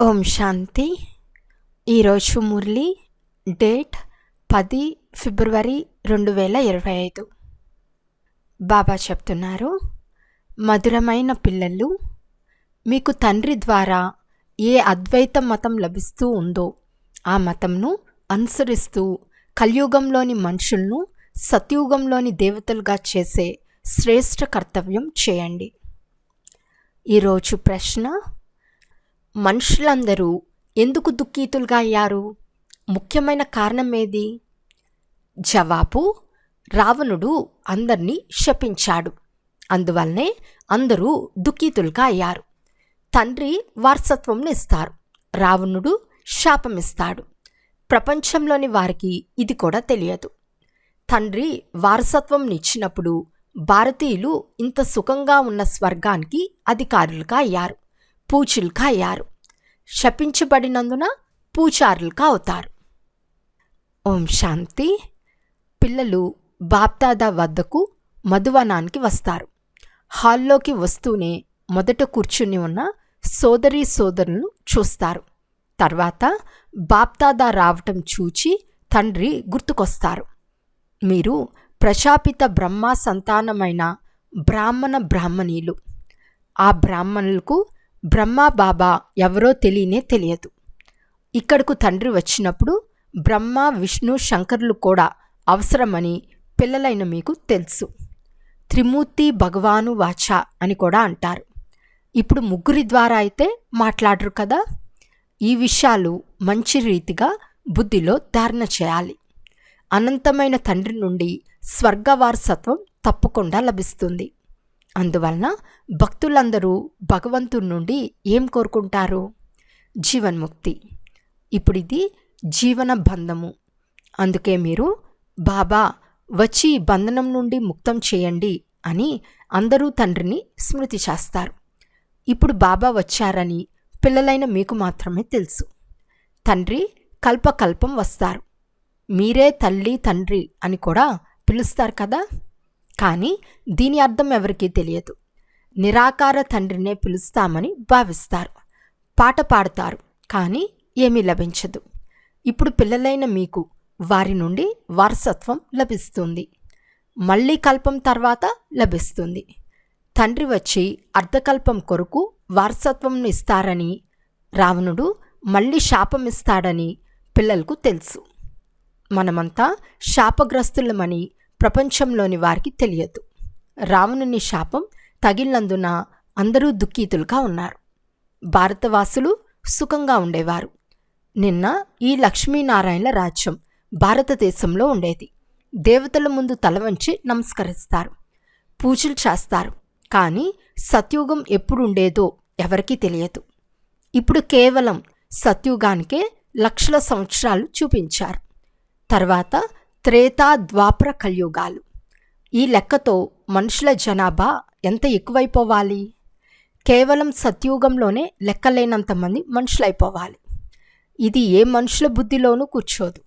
ఓం శాంతి. ఈరోజు మురళి డేట్ పది ఫిబ్రవరి రెండు వేల ఇరవై ఐదు. బాబా చెప్తున్నారు మధురమైన పిల్లలు మీకు తండ్రి ద్వారా ఏ అద్వైత మతం లభిస్తూ ఉందో ఆ మతంను అనుసరిస్తూ కలియుగంలోని మనుషులను సత్యుగంలోని దేవతలుగా చేసే శ్రేష్ఠ కర్తవ్యం చేయండి. ఈరోజు ప్రశ్న మనుషులందరూ ఎందుకు దుఃఖీతులుగా అయ్యారు ముఖ్యమైన కారణం ఏది? జవాబు రావణుడు అందరినీ శపించాడు. అందువల్లనే అందరూ దుఃఖీతులుగా అయ్యారు తండ్రి వారసత్వం ఇస్తారు రావణుడు శాపమిస్తాడు. ప్రపంచంలోని వారికి ఇది కూడా తెలియదు. తండ్రి వారసత్వం ఇచ్చినప్పుడు భారతీయులు ఇంత సుఖంగా ఉన్న స్వర్గానికి అధికారులుగా అయ్యారు. పూచులుగా అయ్యారు శపించబడినందున పూచారులుగా అవుతారు ఓం శాంతి. పిల్లలు బాప్దాదా వద్దకు మధువనానికి వస్తారు. హాల్లోకి వస్తూనే మొదట కూర్చుని ఉన్న సోదరీ సోదరులను చూస్తారు. తర్వాత బాప్దాదా రావటం చూచి తండ్రి గుర్తుకొస్తారు. మీరు ప్రశాపిత బ్రహ్మ సంతానమైన బ్రాహ్మణ బ్రాహ్మణీలు ఆ బ్రాహ్మణులకు బ్రహ్మ బాబా ఎవరో తెలియనే తెలియదు. ఇక్కడకు తండ్రి వచ్చినప్పుడు బ్రహ్మ విష్ణు శంకరులు కూడా అవసరమని పిల్లలైన మీకు తెలుసు. త్రిమూర్తి భగవాను వాచ అని కూడా అంటారు. ఇప్పుడు ముగ్గురి ద్వారా అయితే మాట్లాడరు కదా? ఈ విషయాలు మంచి రీతిగా బుద్ధిలో ధారణ చేయాలి. అనంతమైన తండ్రి నుండి స్వర్గవారసత్వం తప్పకుండా లభిస్తుంది. అందువలన భక్తులందరూ భగవంతుడి నుండి ఏం కోరుకుంటారు? జీవన్ముక్తి. ఇప్పుడు ఇది జీవన బంధము. అందుకే మీరు బాబా వచ్చి బంధనం నుండి ముక్తం చేయండి అని అందరూ తండ్రిని స్మృతి చేస్తారు. ఇప్పుడు బాబా వచ్చారని పిల్లలైన మీకు మాత్రమే తెలుసు. తండ్రి కల్పకల్పం వస్తారు. మీరే తల్లి తండ్రి అని కూడా పిలుస్తారు కదా? కానీ దీని అర్థం ఎవరికీ తెలియదు. నిరాకార తండ్రినే పిలుస్తామని భావిస్తారు. పాట పాడతారు కానీ ఏమీ లభించదు. ఇప్పుడు పిల్లలైన మీకు వారి నుండి వారసత్వం లభిస్తుంది. మళ్ళీ కల్పం తర్వాత లభిస్తుంది. తండ్రి వచ్చి అర్ధకల్పం కొరకు వారసత్వం ఇస్తారని రావణుడు మళ్ళీ శాపం ఇస్తాడని పిల్లలకు తెలుసు. మనమంతా శాపగ్రస్తులమని ప్రపంచంలోని వారికి తెలియదు. రావణుని శాపం తగిలినందున అందరూ దుఃఖీతులుగా ఉన్నారు. భారతవాసులు సుఖంగా ఉండేవారు. నిన్న ఈ లక్ష్మీనారాయణల రాజ్యం భారతదేశంలో ఉండేది. దేవతల ముందు తల వంచి నమస్కరిస్తారు పూజలు చేస్తారు కానీ సత్యుగం ఎప్పుడు ఉండేదో ఎవరికీ తెలియదు. ఇప్పుడు కేవలం సత్యుగానికే లక్షల సంవత్సరాలు చూపించారు. తర్వాత త్రేతా ద్వాపర కలియుగాలు. ఈ లెక్కతో మనుషుల జనాభా ఎంత ఎక్కువైపోవాలి? కేవలం సత్యుగంలోనే లెక్కలేనంత మంది మనుషులైపోవాలి. ఇది ఏ మనుషుల బుద్ధిలోనూ కూర్చోదు.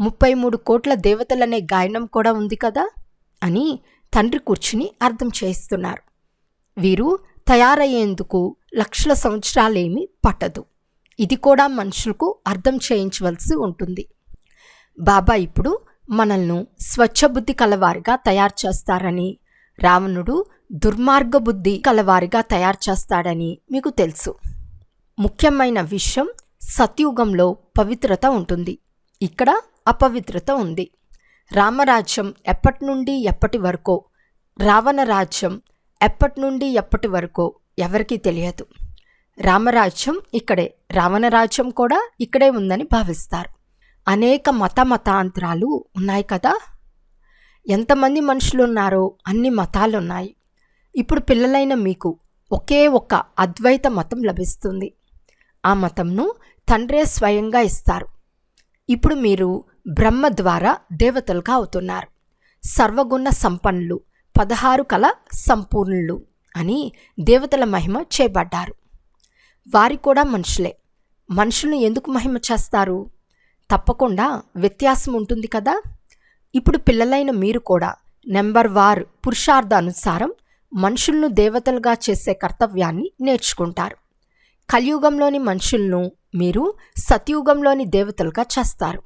ముప్పై మూడు కోట్ల దేవతలనే గాయనం కూడా ఉంది కదా? అని తండ్రి కూర్చుని అర్థం చేస్తున్నారు వీరు తయారయ్యేందుకు లక్షల సంవత్సరాలేమీ పట్టదు. ఇది కూడా మనుషులకు అర్థం చేయించవలసి ఉంటుంది. బాబా ఇప్పుడు మనల్ని స్వచ్ఛబుద్ధి కలవారిగా తయారు చేస్తారని రావణుడు దుర్మార్గ బుద్ధి కలవారిగా తయారు చేస్తాడని మీకు తెలుసు. ముఖ్యమైన విషయం సత్యుగంలో పవిత్రత ఉంటుంది. ఇక్కడ అపవిత్రత ఉంది. రామరాజ్యం ఎప్పటి నుండి ఎప్పటి వరకో రావణ రాజ్యం ఎప్పటి నుండి ఎప్పటి వరకో ఎవరికీ తెలియదు. రామరాజ్యం ఇక్కడే రావణ రాజ్యం కూడా ఇక్కడే ఉందని భావిస్తారు. అనేక మత మతాంతరాలు ఉన్నాయి కదా? ఎంతమంది మనుషులు ఉన్నారో అన్ని మతాలు ఉన్నాయి ఇప్పుడు పిల్లలైన మీకు ఒకే ఒక్క అద్వైత మతం లభిస్తుంది. ఆ మతంను తండ్రే స్వయంగా ఇస్తారు. ఇప్పుడు మీరు బ్రహ్మ ద్వారా దేవతలుగా అవుతున్నారు. సర్వగుణ సంపన్నులు పదహారు కల సంపూర్ణులు అని దేవతల మహిమ చేయబడ్డారు. వారి కూడా మనుషులే. మనుషులను ఎందుకు మహిమ చేస్తారు? తప్పకుండా వ్యత్యాసం ఉంటుంది కదా? ఇప్పుడు పిల్లలైన మీరు కూడా నెంబర్ వార్ పురుషార్థానుసారం మనుషులను దేవతలుగా చేసే కర్తవ్యాన్ని నేర్చుకుంటారు. కలియుగంలోని మనుషులను మీరు సతయుగంలోని దేవతలుగా చేస్తారు.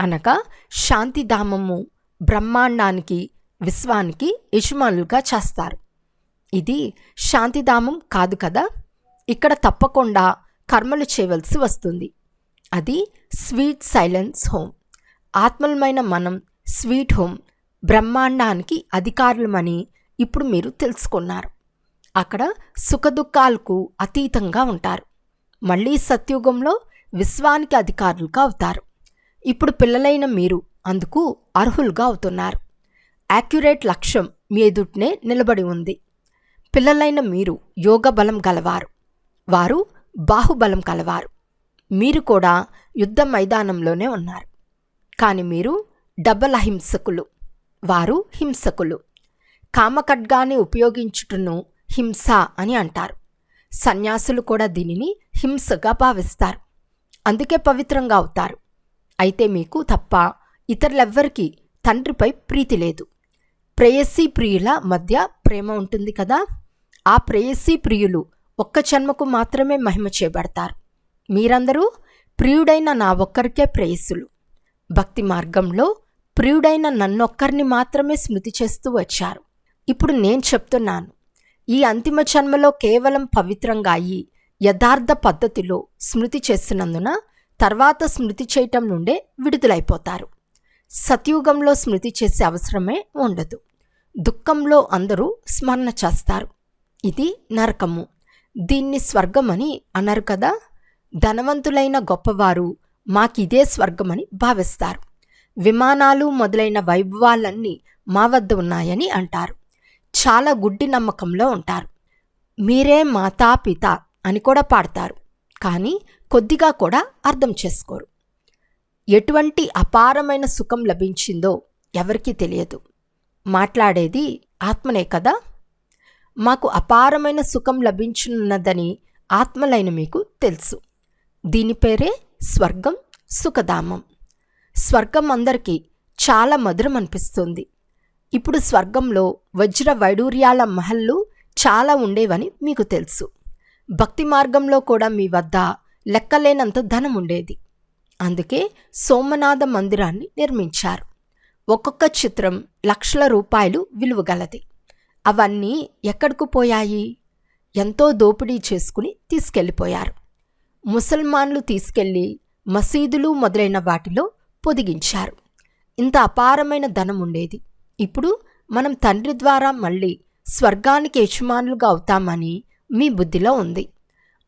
అనగా శాంతిధామము బ్రహ్మాండానికి విశ్వానికి యజమానులుగా చేస్తారు. ఇది శాంతిధామం కాదు కదా? ఇక్కడ తప్పకుండా కర్మలు చేయవలసి వస్తుంది. అది స్వీట్ సైలెన్స్ హోమ్. ఆత్మలమైన మనం స్వీట్ హోమ్ బ్రహ్మాండానికి అధికారులమని ఇప్పుడు మీరు తెలుసుకున్నారు. అక్కడ సుఖదుఖాలకు అతీతంగా ఉంటారు. మళ్ళీ సత్యుగంలో విశ్వానికి అధికారులుగా అవుతారు. ఇప్పుడు పిల్లలైన మీరు అందుకు అర్హులుగా అవుతున్నారు. యాక్యురేట్ లక్ష్యం మీ ఎదుటనే నిలబడి ఉంది. పిల్లలైన మీరు యోగ బలం గలవారు. వారు బాహుబలం కలవారు. మీరు కూడా యుద్ధ మైదానంలోనే ఉన్నారు. కానీ మీరు డబల్ అహింసకులు. వారు హింసకులు. కామఖడ్గాన్ని ఉపయోగించుటను హింస అని అంటారు. సన్యాసులు కూడా దీనిని హింసగా భావిస్తారు. అందుకే పవిత్రంగా అవుతారు. అయితే మీకు తప్ప ఇతరులెవ్వరికీ తండ్రిపై ప్రీతి లేదు. ప్రేయసీ ప్రియుల మధ్య ప్రేమ ఉంటుంది కదా? ఆ ప్రేయసీ ప్రియులు ఒక్క జన్మకు మాత్రమే మహిమ చేయబడతారు మీరందరూ ప్రియుడైన నా ఒక్కరికే ప్రేయస్సులు. భక్తి మార్గంలో ప్రియుడైన నన్నొక్కరిని మాత్రమే స్మృతి చేస్తూ వచ్చారు. ఇప్పుడు నేను చెప్తున్నాను. ఈ అంతిమ జన్మలో కేవలం పవిత్రంగా అయి యథార్థ పద్ధతిలో స్మృతి చేస్తున్నందున తర్వాత స్మృతి చేయటం నుండే విడుదలైపోతారు. సత్యుగంలో స్మృతి చేసే అవసరమే ఉండదు. దుఃఖంలో అందరూ స్మరణ చేస్తారు. ఇది నరకము. దీన్ని స్వర్గమని అన్నారు కదా? ధనవంతులైన గొప్పవారు మాకిదే స్వర్గమని భావిస్తారు. విమానాలు మొదలైన వైభవాలన్నీ మా వద్ద ఉన్నాయని అంటారు. చాలా గుడ్డి నమ్మకంలో ఉంటారు. మీరే మాతా పిత అని కూడా పాడతారు. కానీ కొద్దిగా కూడా అర్థం చేసుకోరు. ఎటువంటి అపారమైన సుఖం లభించిందో ఎవరికీ తెలియదు. మాట్లాడేది ఆత్మనే కదా? మాకు అపారమైన సుఖం లభించున్నదని ఆత్మలైన మీకు తెలుసు. దీని పేరే స్వర్గం సుఖధామం. స్వర్గం అందరికీ చాలా మధురం అనిపిస్తుంది. ఇప్పుడు స్వర్గంలో వజ్ర వైడూర్యాల మహల్లు చాలా ఉండేవని మీకు తెలుసు. భక్తి మార్గంలో కూడా మీ వద్ద లెక్కలేనంత ధనం ఉండేది. అందుకే సోమనాథ మందిరాన్ని నిర్మించారు. ఒక్కొక్క చిత్రం లక్షల రూపాయలు విలువగలది అవన్నీ ఎక్కడికి పోయాయి? ఎంతో దోపిడీ చేసుకుని తీసుకెళ్ళిపోయారు. ముసల్మాన్లు తీసుకెళ్ళి మసీదులు మొదలైన వాటిలో పొదిగించారు. ఇంత అపారమైన ధనం ఉండేది. ఇప్పుడు మనం తండ్రి ద్వారా మళ్ళీ స్వర్గానికి యజమానులుగా అవుతామని మీ బుద్ధిలో ఉంది.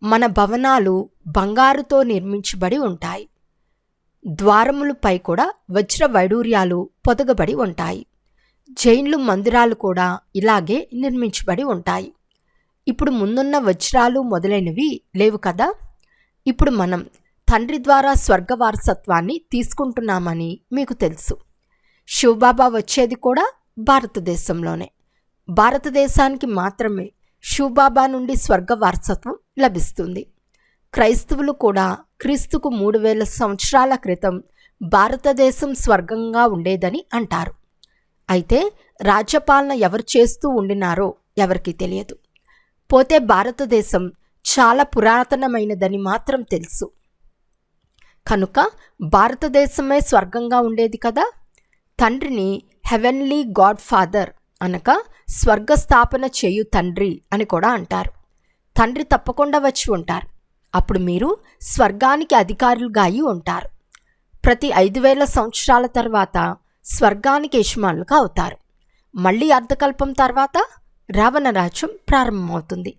మన భవనాలు బంగారుతో నిర్మించబడి ఉంటాయి. ద్వారములపై కూడా వజ్ర వైడూర్యాలు పొదగబడి ఉంటాయి. జైన్లు మందిరాలు కూడా ఇలాగే నిర్మించబడి ఉంటాయి. ఇప్పుడు ముందున్న వజ్రాలు మొదలైనవి లేవు కదా? ఇప్పుడు మనం తండ్రి ద్వారా స్వర్గ వారసత్వాన్ని తీసుకుంటున్నామని మీకు తెలుసు. శివబాబా వచ్చేది కూడా భారతదేశంలోనే. భారతదేశానికి మాత్రమే శివబాబా నుండి స్వర్గ వారసత్వం లభిస్తుంది. క్రైస్తవులు కూడా క్రీస్తుకు మూడు వేల సంవత్సరాల క్రితం భారతదేశం స్వర్గంగా ఉండేదని అంటారు. అయితే రాజ్యపాలన ఎవరు చేస్తూ ఉండినారో ఎవరికి తెలియదు. పోతే భారతదేశం చాలా పురాతనమైనదని మాత్రం తెలుసు. కనుక భారతదేశమే స్వర్గంగా ఉండేది కదా? తండ్రిని హెవెన్లీ గాడ్ ఫాదర్ అనగా స్వర్గస్థాపన చేయు తండ్రి అని కూడా అంటారు. తండ్రి తప్పకుండా వచ్చి ఉంటారు. అప్పుడు మీరు స్వర్గానికి అధికారులుగా అయి ఉంటారు. ప్రతి ఐదు వేల సంవత్సరాల తర్వాత స్వర్గానికి యజమానులుగా అవుతారు. మళ్ళీ అర్ధకల్పం తర్వాత రావణరాజ్యం ప్రారంభమవుతుంది.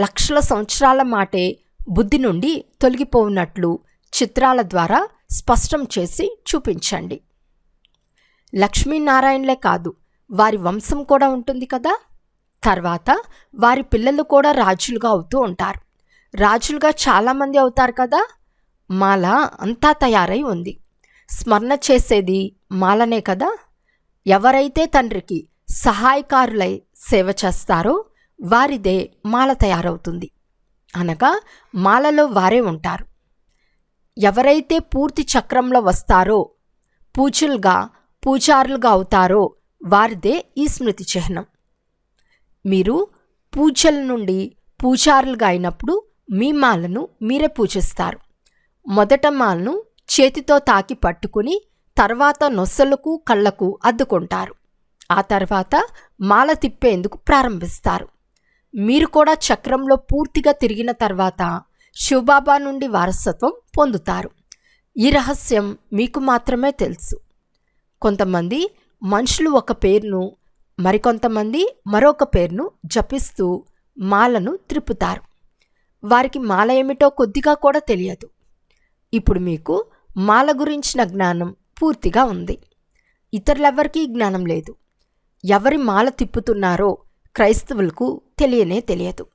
లక్షల సంవత్సరాల మాటే బుద్ధి నుండి తొలగిపోవున్నట్లు చిత్రాల ద్వారా స్పష్టం చేసి చూపించండి. లక్ష్మీనారాయణలే కాదు వారి వంశం కూడా ఉంటుంది కదా? తర్వాత వారి పిల్లలు కూడా రాజులుగా అవుతూ ఉంటారు. రాజులుగా చాలామంది అవుతారు కదా? మాల అంతా తయారై ఉంది. స్మరణ చేసేది మాలనే కదా? ఎవరైతే తండ్రికి సహాయకారులై సేవ చేస్తారో వారిదే మాల తయారవుతుంది. అనగా మాలలో వారే ఉంటారు. ఎవరైతే పూర్తి చక్రంలో వస్తారో పూచులుగా పూజారులుగా అవుతారో వారిదే ఈ స్మృతి చిహ్నం. మీరు పూజల నుండి పూజారులుగా అయినప్పుడు మీ మాలను మీరే పూజిస్తారు. మొదట మాలను చేతితో తాకి పట్టుకుని తర్వాత నొస్సలకు కళ్ళకు అద్దుకుంటారు. ఆ తర్వాత మాల తిప్పేందుకు ప్రారంభిస్తారు. మీరు కూడా చక్రంలో పూర్తిగా తిరిగిన తర్వాత శివబాబా నుండి వారసత్వం పొందుతారు. ఈ రహస్యం మీకు మాత్రమే తెలుసు. కొంతమంది మనుషులు ఒక పేరును మరికొంతమంది మరొక పేరును జపిస్తూ మాలను త్రిప్పుతారు వారికి మాల ఏమిటో కొద్దిగా కూడా తెలియదు. ఇప్పుడు మీకు మాల గురించిన జ్ఞానం పూర్తిగా ఉంది. ఇతరులెవరికీ జ్ఞానం లేదు. ఎవరి మాల తిప్పుతున్నారో క్రైస్తవులకు తెలియనే తెలియదు.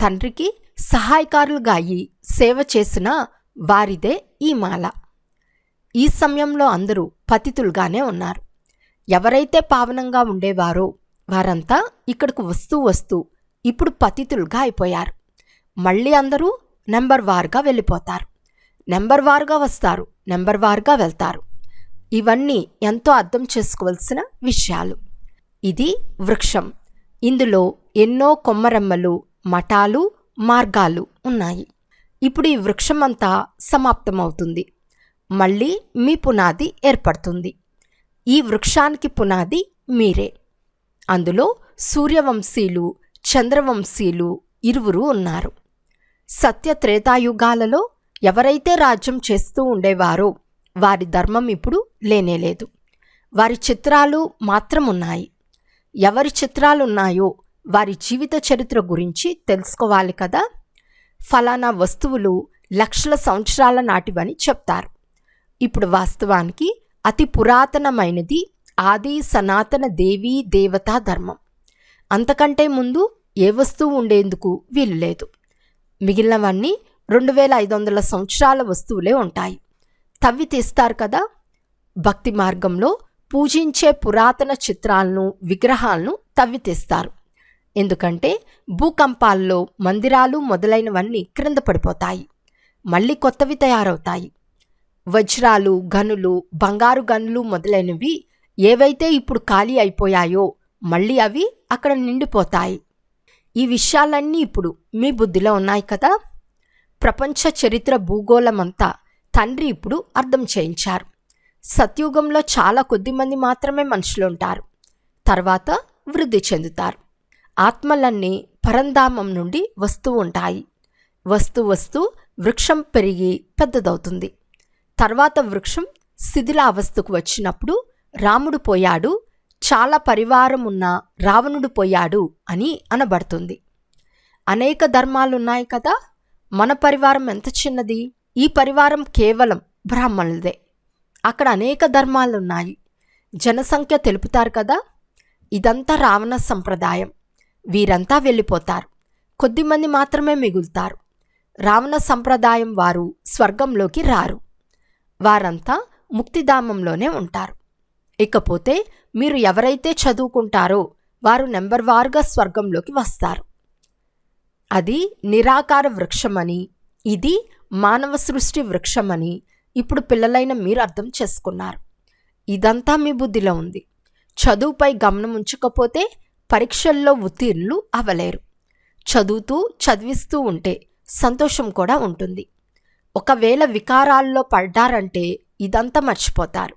తండ్రికి సహాయకారులుగా అయి సేవ చేసిన వారిదే ఈ మాల. ఈ సమయంలో అందరూ పతితులుగానే ఉన్నారు. ఎవరైతే పావనంగా ఉండేవారో వారంతా ఇక్కడకు వస్తూ వస్తూ ఇప్పుడు పతితులుగా అయిపోయారు. మళ్ళీ అందరూ నెంబర్ వారుగా వెళ్ళిపోతారు. నెంబర్ వారుగా వస్తారు నెంబర్ వారుగా వెళ్తారు. ఇవన్నీ ఎంతో అర్థం చేసుకోవాల్సిన విషయాలు. ఇది వృక్షం. ఇందులో ఎన్నో కొమ్మరెమ్మలు మఠాలు మార్గాలు ఉన్నాయి. ఇప్పుడు ఈ వృక్షం అంతా సమాప్తమవుతుంది. మళ్ళీ మీ పునాది ఏర్పడుతుంది. ఈ వృక్షానికి పునాది మీరే. అందులో సూర్యవంశీలు చంద్రవంశీలు ఇరువురు ఉన్నారు. సత్య త్రేతాయుగాలలో ఎవరైతే రాజ్యం చేస్తూ ఉండేవారో వారి ధర్మం ఇప్పుడు లేనేలేదు. వారి చిత్రాలు మాత్రం ఉన్నాయి ఎవరి చిత్రాలున్నాయో వారి జీవిత చరిత్ర గురించి తెలుసుకోవాలి కదా? ఫలానా వస్తువులు లక్షల సంవత్సరాల నాటివని చెప్తారు. ఇప్పుడు వాస్తవానికి అతి పురాతనమైనది ఆది సనాతన దేవీ దేవతా ధర్మం. అంతకంటే ముందు ఏ వస్తువు ఉండేందుకు వీలు లేదు. మిగిలినవన్నీ రెండు వేల ఐదు వందల సంవత్సరాల వస్తువులే ఉంటాయి. తవ్వి తీస్తారు కదా? భక్తి మార్గంలో పూజించే పురాతన చిత్రాలను విగ్రహాలను తవ్వితీస్తారు. ఎందుకంటే భూకంపాల్లో మందిరాలు మొదలైనవన్నీ క్రింద పడిపోతాయి. మళ్ళీ కొత్తవి తయారవుతాయి. వజ్రాలు గనులు బంగారు గనులు మొదలైనవి ఏవైతే ఇప్పుడు ఖాళీ అయిపోయాయో మళ్ళీ అవి అక్కడ నిండిపోతాయి. ఈ విషయాలన్నీ ఇప్పుడు మీ బుద్ధిలో ఉన్నాయి కదా? ప్రపంచ చరిత్ర భూగోళమంతా తండ్రి ఇప్పుడు అర్థం చేయించారు. సత్యుగంలో చాలా కొద్ది మంది మాత్రమే మనుషులు ఉంటారు తర్వాత వృద్ధి చెందుతారు. ఆత్మలన్నీ పరంధామం నుండి వస్తూ ఉంటాయి. వస్తూ వస్తూ వృక్షం పెరిగి పెద్దదవుతుంది. తర్వాత వృక్షం శిథిలావస్థకు వచ్చినప్పుడు రాముడు పోయాడు. చాలా పరివారం ఉన్న రావణుడు పోయాడు అని అనబడుతుంది. అనేక ధర్మాలున్నాయి కదా. మన పరివారం ఎంత చిన్నది? ఈ పరివారం కేవలం బ్రాహ్మణులదే. అక్కడ అనేక ధర్మాలున్నాయి. జనసంఖ్య తెలుపుతారు కదా? ఇదంతా రావణ సంప్రదాయం. వీరంతా వెళ్ళిపోతారు. కొద్దిమంది మాత్రమే మిగులుతారు. రావణ సంప్రదాయం వారు స్వర్గంలోకి రారు. వారంతా ముక్తిధామంలోనే ఉంటారు. ఇకపోతే మీరు ఎవరైతే చదువుకుంటారో వారు నెంబర్ వారుగా స్వర్గంలోకి వస్తారు. అది నిరాకార వృక్షమని ఇది మానవ సృష్టి వృక్షమని ఇప్పుడు పిల్లలైన మీరు అర్థం చేసుకున్నారు. ఇదంతా మీ బుద్ధిలో ఉంది. చదువుపై గమనం ఉంచకపోతే పరీక్షల్లో ఉత్తీర్ణులు అవ్వలేరు చదువుతూ చదివిస్తూ ఉంటే సంతోషం కూడా ఉంటుంది. ఒకవేళ వికారాల్లో పడ్డారంటే ఇదంతా మర్చిపోతారు.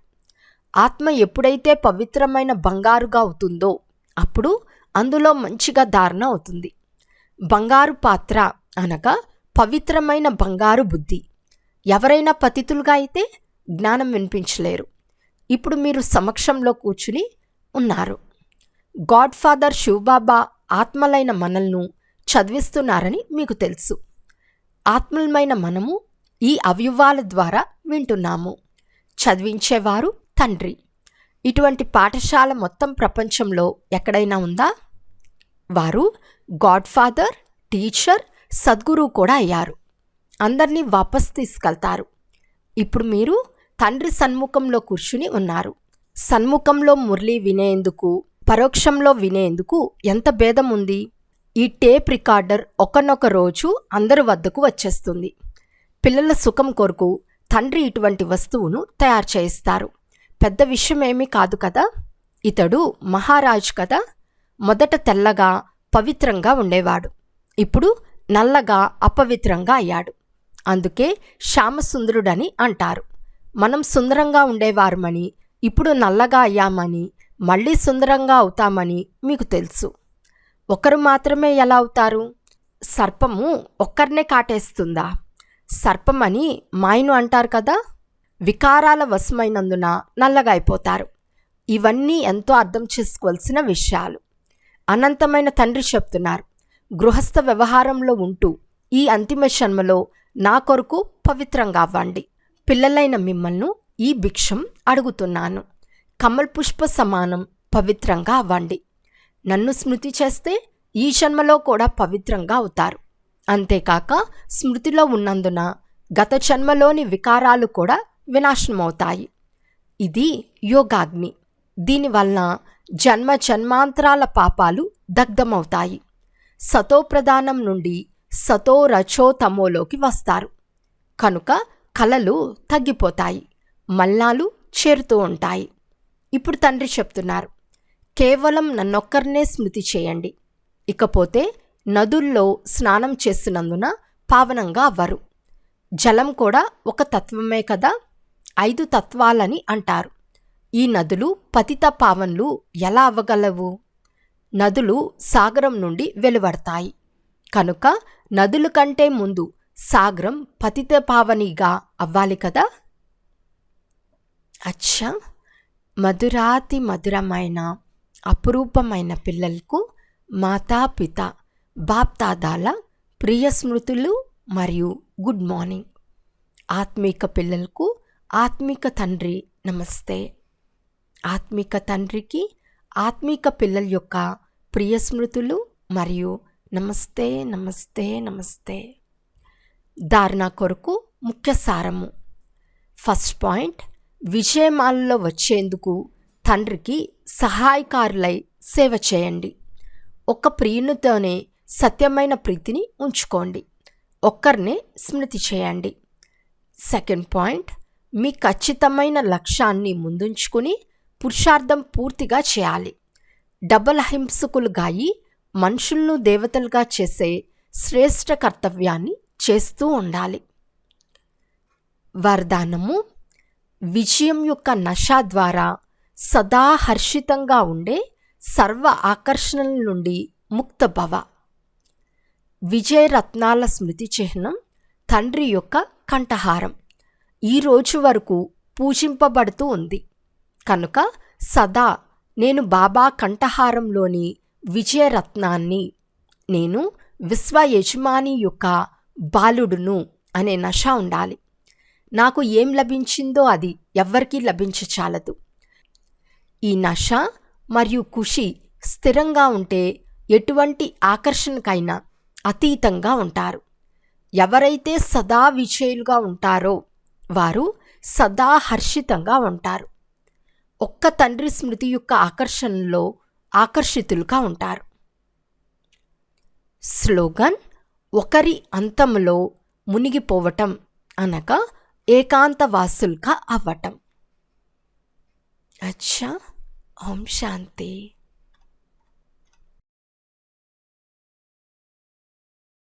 ఆత్మ ఎప్పుడైతే పవిత్రమైన బంగారుగా అవుతుందో అప్పుడు అందులో మంచిగా ధారణ అవుతుంది. బంగారు పాత్ర అనగా పవిత్రమైన బంగారు బుద్ధి. ఎవరైనా పతితులుగా అయితే జ్ఞానం వినిపించలేరు. ఇప్పుడు మీరు సమక్షంలో కూర్చుని ఉన్నారు. గాడ్ ఫాదర్ శివబాబా ఆత్మలైన మనల్ని చదివిస్తున్నారని మీకు తెలుసు. ఆత్మలమైన మనము ఈ అవయవాల ద్వారా వింటున్నాము. చదివించేవారు తండ్రి. ఇటువంటి పాఠశాల మొత్తం ప్రపంచంలో ఎక్కడైనా ఉందా? వారు గాడ్ ఫాదర్ టీచర్ సద్గురు కూడా అయ్యారు. అందరినీ వాపస్ తీసుకెళ్తారు. ఇప్పుడు మీరు తండ్రి సన్ముఖంలో కూర్చుని ఉన్నారు. సన్ముఖంలో మురళి వినేందుకు పరోక్షంలో వినేందుకు ఎంత భేదం ఉంది ఈ టేప్ రికార్డర్ ఒకనొక రోజు అందరి వద్దకు వచ్చేస్తుంది. పిల్లల సుఖం కొరకు తండ్రి ఇటువంటి వస్తువును తయారు చేయిస్తారు. పెద్ద విషయం ఏమీ కాదు కదా? ఇతడు మహారాజు కదా? మొదట తెల్లగా పవిత్రంగా ఉండేవాడు. ఇప్పుడు నల్లగా అపవిత్రంగా అయ్యాడు. అందుకే శ్యామసుందరుడని అంటారు. మనం సుందరంగా ఉండేవారమని ఇప్పుడు నల్లగా అయ్యామని మళ్ళీ సుందరంగా అవుతామని మీకు తెలుసు. ఒకరు మాత్రమే ఎలా అవుతారు? సర్పము ఒక్కరినే కాటేస్తుందా? సర్పమని మాయను అంటారు కదా? వికారాల వశమైనందున నల్లగా అయిపోతారు. ఇవన్నీ ఎంతో అర్థం చేసుకోవాల్సిన విషయాలు. అనంతమైన తండ్రి చెప్తున్నారు. గృహస్థ వ్యవహారంలో ఉంటూ ఈ అంతిమ జన్మలో నా కొరకు పవిత్రంగా అవ్వండి పిల్లలైన మిమ్మల్ని ఈ భిక్షం అడుగుతున్నాను. కమల్ పుష్ప సమానం పవిత్రంగా అవ్వండి నన్ను స్మృతి చేస్తే ఈ జన్మలో కూడా పవిత్రంగా అవుతారు అంతేకాక స్మృతిలో ఉన్నందున గత జన్మలోని వికారాలు కూడా వినాశనమవుతాయి. ఇది యోగాగ్ని. దీనివలన జన్మ జన్మాంతరాల పాపాలు దగ్ధమవుతాయి. సతోప్రధానం నుండి సతో రచో తమోలోకి వస్తారు. కనుక కలలు తగ్గిపోతాయి మల్లాలు చేరుతూ ఉంటాయి. ఇప్పుడు తండ్రి చెప్తున్నారు కేవలం నన్నొక్కరినే స్మృతి చేయండి. ఇకపోతే నదుల్లో స్నానం చేసినందున పావనంగా అవ్వరు. జలం కూడా ఒక తత్వమే కదా? ఐదు తత్వాలని అంటారు. ఈ నదులు పతిత పావన్లు ఎలా అవ్వగలవు? నదులు సాగరం నుండి వెలువడతాయి. కనుక నదుల కంటే ముందు సాగరం పతిత పావనిగా అవ్వాలి కదా? అచ్చా! మధురాతి మధురమైన అపురూపమైన పిల్లలకు మాతాపిత బాప్తాదాల ప్రియ స్మృతులు మరియు గుడ్ మార్నింగ్. ఆత్మీక పిల్లలకు ఆత్మిక తండ్రి నమస్తే. ఆత్మిక తండ్రికి ఆత్మిక పిల్లల యొక్క ప్రియ స్మృతులు మరియు నమస్తే నమస్తే నమస్తే. ధారణ కొరకు ముఖ్య సారము. ఫస్ట్ పాయింట్ విజయమాలలో వచ్చేందుకు తండ్రికి సహాయకారులై సేవ చేయండి. ఒక ప్రియునితోనే సత్యమైన ప్రీతిని ఉంచుకోండి. ఒక్కరినే స్మృతి చేయండి. సెకండ్ పాయింట్ మీ ఖచ్చితమైన లక్ష్యాన్ని ముందుంచుకుని పురుషార్థం పూర్తిగా చేయాలి. డబల్ హింసకులుగాయి మనుషులను దేవతలుగా చేసే శ్రేష్ఠ కర్తవ్యాన్ని చేస్తూ ఉండాలి. వరదానము విజయం యొక్క నష ద్వారా సదా హర్షితంగా ఉండే సర్వ ఆకర్షణల నుండి ముక్తభవ. విజయరత్నాల స్మృతి చిహ్నం తండ్రి యొక్క కంఠహారం. ఈ రోజు వరకు పూజింపబడుతూ ఉంది. కనుక సదా నేను బాబా కంఠహారంలోని విజయరత్నాన్ని నేను విశ్వ యజమాని యొక్క బాలుడును అనే నష ఉండాలి. నాకు ఏం లభించిందో అది ఎవ్వరికీ లభించచాలదు ఈ నష మరియు ఖుషి స్థిరంగా ఉంటే ఎటువంటి ఆకర్షణకైనా అతీతంగా ఉంటారు. ఎవరైతే సదా విజయులుగా ఉంటారో వారు సదా హర్షితంగా ఉంటారు. ఒక్క తండ్రి స్మృతి యొక్క ఆకర్షణలో ఆకర్షితులుగా ఉంటారు. స్లోగన్ ఒకరి అంతంలో మునిగిపోవటం అనగా ఏకాంతవాసులుగా అవ్వటం. అచ్చా ఓం శాంతి.